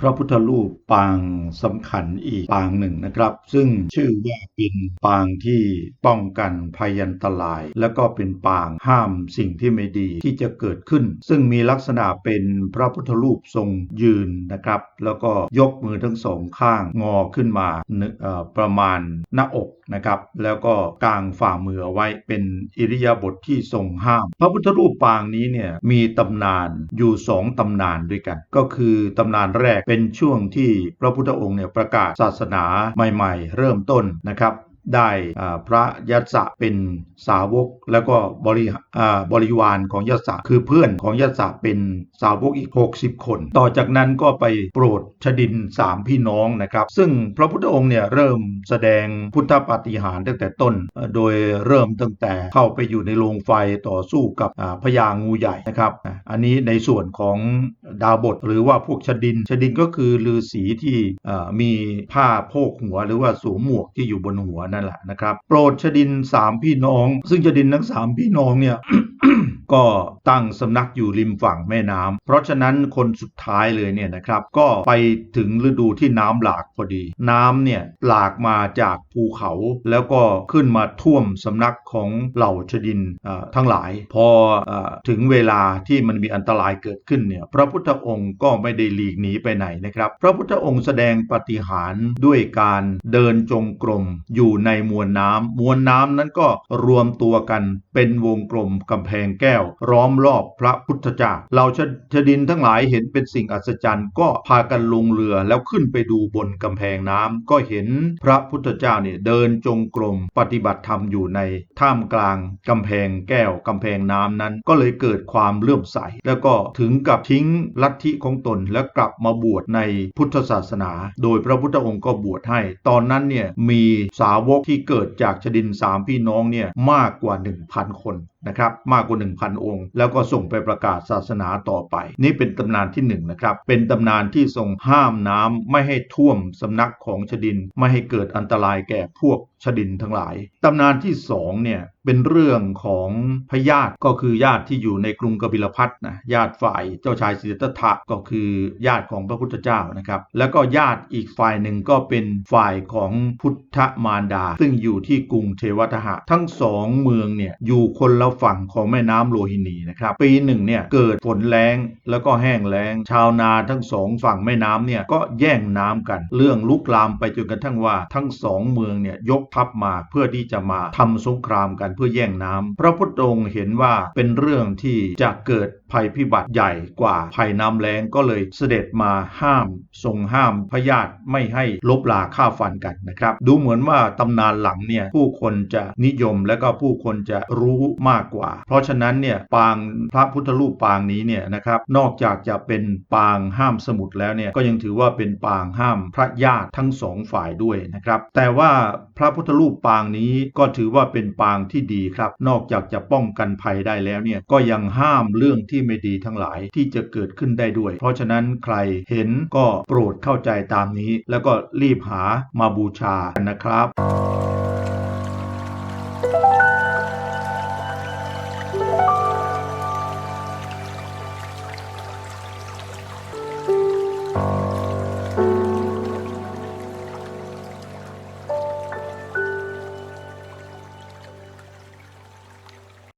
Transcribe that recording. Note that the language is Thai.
พระพุทธรูปปางสำคัญอีกปางหนึ่งนะครับ ซึ่งชื่อว่าเป็นปางที่ป้องกันภัยอันตราย แล้วก็เป็นปางห้ามสิ่งที่ไม่ดีที่จะเกิดขึ้น ซึ่งมีลักษณะเป็นพระพุทธรูปทรงยืนนะครับ แล้วก็ยกมือทั้งสองข้างงอขึ้นมาประมาณหน้าอกนะครับแล้วก็กางฝ่ามือเอาไว้เป็นอิริยาบถทที่ทรงห้าม พระพุทธรูปปางนี้เนี่ยมีตำนานอยู่สองตำนานด้วยกัน ก็คือตำนานแรกเป็นช่วงที่พระพุทธองค์เนี่ยประกาศศาสนาใหม่ ๆ เริ่มต้นนะครับ ได้พระยัสสะเป็นสาวก แล้วก็บริบริวารของยัสสะคือเพื่อนของยัสสะเป็นสาวกอีก 60 คน ต่อจากนั้นก็ไปโปรดชดินสามพี่น้องนะครับ ซึ่งพระพุทธองค์เนี่ยเริ่มแสดงพุทธปาฏิหาริย์ตั้งแต่ต้น โดยเริ่มตั้งแต่เข้าไปอยู่ในโรงไฟต่อสู้กับพญางูใหญ่นะครับ อันนี้ในส่วนของดาบทหรือว่าพวกชดินชดินก็คือฤาษีที่มีผ้าโพกหัว หรือว่าสวมหมวกที่อยู่บนหัวนั่นแหละนะครับ โปรดชดินสามพี่น้อง ซึ่งชดินทั้งสามพี่น้องเนี่ย ก็ตั้งสำนักอยู่ริมฝั่งแม่น้ำเพราะฉะนั้นคนสุดท้ายเลยเนี่ยนะครับ ก็ไปถึงฤดูที่น้ำหลากพอดี น้ำเนี่ยหลากมาจากภูเขาแล้วก็ขึ้นมาท่วมสำนักของเหล่าชดินอ่อทั้งหลาย พออถึงเวลาที่มันมีอันตรายเกิดขึ้นเนี่ยพระพุทธองค์ก็ไม่ได้หลีกหนีไปไหนนะครับ พระพุทธองค์แสดงปฏิหารด้วยการเดินจงกรมอยู่ในมวลน้ำมวลน้ำนั้นก็รวมตัวกันเป็นวงกลมกำแพงแก้วล้อมรอบพระพุทธเจ้าเราชชดินทั้งหลายเห็นเป็นสิ่งอัศจรรย์ ก็พากันลงเรือแล้วขึ้นไปดูบนกำแพงน้ำก็เห็นพระพุทธเจ้าเนี่ยเดินจงกรมปฏิบัติธรรมอยู่ในท่ามกลางกำแพงแก้วกำแพงน้ำนั้น ก็เลยเกิดความเลื่อมใส แล้วก็ถึงกับทิ้งลัทธิของตนแล้วกลับมาบวชในพุทธศาสนา โดยพระพุทธองค์ก็บวชให้ ตอนนั้นเนี่ยมีสาวกที่เกิดจากชดินสามพี่น้องเนี่ยมากกว่า 1,000 คนนะครับมากกว่า 1,000 องค์ แล้วก็ส่งไปประกาศศาสนาต่อไป นี่เป็นตำนานที่1นงนะครับเป็นตำนานที่ทรงห้ามน้ำไม่ให้ท่วมสำนักของชดิน ไม่ให้เกิดอันตรายแก่พวกชดินทั้งหลาย ตำนานที่2เนี่ยเป็นเรื่องของพญาติก็คือญาติที่อยู่ในกรุงกบิลพัทนะญาติฝ่ายเจ้าชายสิทธัตถะก็คือญาติของพระพุทธเจ้านะครับแล้วก็ญาติอีกฝ่ายหนึ่งก็เป็นฝ่ายของพุทธมารดา ซึ่งอยู่ที่กรุงเทวทหะ ทั้งสองเมืองเนี่ยอยู่คนละฝั่งของแม่น้ำโลหินีนะครับ ปีหนึ่งเนี่ยเกิดฝนแล้งแล้วก็แห้งแล้ง ชาวนาทั้งสองฝั่งแม่น้ำเนี่ยก็แย่งน้ำกัน เรื่องลุกลามไปจนกระทั่งว่าทั้งสองเมืองเนี่ยยกทัพมาเพื่อที่จะมาทำสงครามกันเพื่อแย่งน้ำพระพุทธองค์เห็นว่าเป็นเรื่องที่จะเกิดภัยพิบัติใหญ่กว่าภัยน้ำแล้งก็เลยเสด็จมาห้ามทรงห้ามพญาติไม่ให้ลบลาฆ่าฟันกันนะครับ ดูเหมือนว่าตำนานหลังเนี่ยผู้คนจะนิยมและก็ผู้คนจะรู้มากกว่า เพราะฉะนั้นเนี่ยปางพระพุทธรูปปางนี้เนี่ยนะครับนอกจากจะเป็นปางห้ามสมุทรแล้วเนี่ยก็ยังถือว่าเป็นปางห้ามพระญาติทั้งสองฝ่ายด้วยนะครับแต่ว่าพระพุทธรูปปางนี้ก็ถือว่าเป็นปางที่ดีครับ นอกจากจะป้องกันภัยได้แล้วเนี่ยก็ยังห้ามเรื่องที่ไม่ดีทั้งหลายที่จะเกิดขึ้นได้ด้วย เพราะฉะนั้นใครเห็นก็โปรดเข้าใจตามนี้ แล้วก็รีบหามาบูชากันนะครับ